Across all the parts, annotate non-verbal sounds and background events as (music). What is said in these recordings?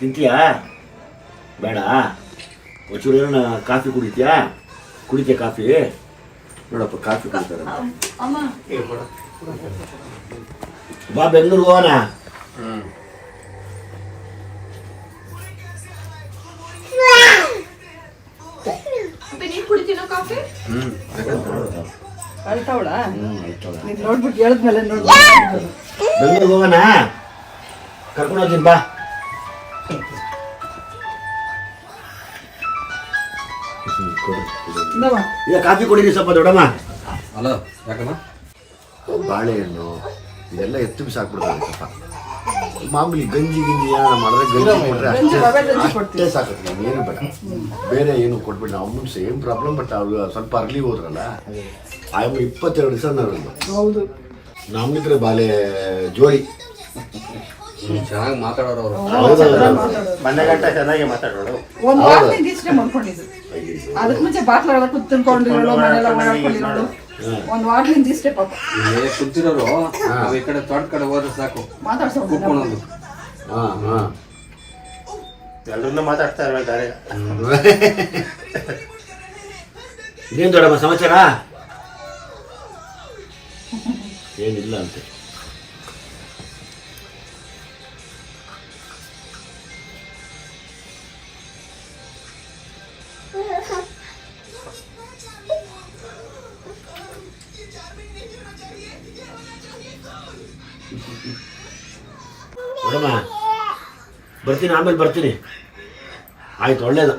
ತಿಂತೀಯಾ? ಬೇಡ. ಒಂಚೂರು ಏನೋ ಕಾಫಿ ಕುಡಿತೀಯಾ? ಕುಡಿತೀಯ ಕಾಫಿ? ನೋಡಪ್ಪ ಕಾಫಿ ಕುಡಿತಾರೆ ಅಮ್ಮ ಬಾ ಬೆಂಗಳೂರಿಗೆ ಹೋಗೋಣ. ನೋಡ್ಬಿಟ್ಟು ಹೇಳಿದ್ಮೇಲೆ ನೋಡ್ಬಿಟ್ಟು ಬೆಂಗಳೂರಿಗೆ ಹೋಗೋಣ? ಕರ್ಕೊಂಡು ಹೋಗ್ತೀನಿ ಬಾ. ಈಗ ಕಾಫಿ ಕೊಡಿರಿ ಸ್ವಲ್ಪ ದೊಡ್ಡಮ್ಮ. ಹಲೋ ಯಾಕಮ್ಮ? ಬಾಳೆಹಣ್ಣು ಇದೆಲ್ಲ ಎತ್ತು ಬಿಸಾಕ್ಬಿಡ್ತಾರೆ ಸ್ವಲ್ಪ. ಮಾಮೂಲಿ ಗಂಜಿ ಗಿಂಜಿ ಏನಾರ ಮಾಡಿದ್ರೆ ಗಂಜಿ ಕೊಟ್ರೆ ಅಷ್ಟೇ ಅಷ್ಟೇ ಏನು ಬೇಡ. ಬೇರೆ ಏನು ಕೊಟ್ಬಿಟ್ಟು ನಾವು ಸೇಮ್ ಪ್ರಾಬ್ಲಮ್ ಬಟ್ ಅವ್ರು ಸ್ವಲ್ಪ ಅರ್ಲಿ ಹೋದ್ರಲ್ಲ. ಆಯಮ್ಮ ಇಪ್ಪತ್ತೆರಡು ದಿವಸ ನಾವು ಹೌದು. ನಮ್ಮಿದ್ರೆ ಬಾಲೆ ಜೋಡಿ. ಚೆನ್ನಾಗಿ ಮಾತಾಡೋರು ಅವರು. ಚೆನ್ನಾಗಿ ಮಾತಾಡೋಳು ಒಂದ್ ಮಾಡ್ಕೊಂಡಿದ್ದು ಮುಂಚೆ ಮನೆಲ್ಲ ಒಂದ್ ವಾರದಿಂದ ಇಷ್ಟೇ ಪಾಪ. ಇಲ್ಲಿ ಕುಂತಿರೋರು? ನಾವು ಈ ಕಡೆ ತೋಟ ಕಡೆ ಹೋದ್ರೆ ಸಾಕು. ಮಾತಾಡ್ಸೋದು ಕೂತ್ಕೊಳ್ಳೋದು ಹಾ ಹಾ. ಎಲ್ಲರನ್ನೂ ಮಾತಾಡ್ತಾ ಇರ್ಬೇಕಾರೆ ಇನ್ನೇನು ದೊಡ್ಡಮ್ಮ ಸಮಾಚಾರ? (laughs) ಏನಿಲ್ಲ ಅಂತೆ. ನೋಡಮ್ಮ ಬರ್ತೀನಿ ಆಮೇಲೆ ಬರ್ತೀನಿ. ಆಯ್ತು ಒಳ್ಳೇದು.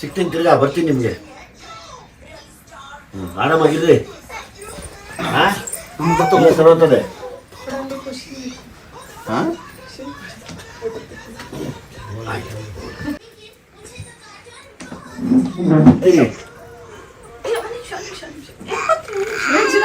ಸಿಗ್ತೀನಿ ತಿರ್ಗಾ ಬರ್ತೀನಿ ನಿಮಗೆ. ಹ್ಞೂ ಆರಾಮಾಗಿರ್ರಿ. ಹಾಂ? ಸರೋತದೆ ಹಾಂ ಅಯ್ಯೋ, ಒಂದ್ ನಿಮಿಷ, ಒಂದ್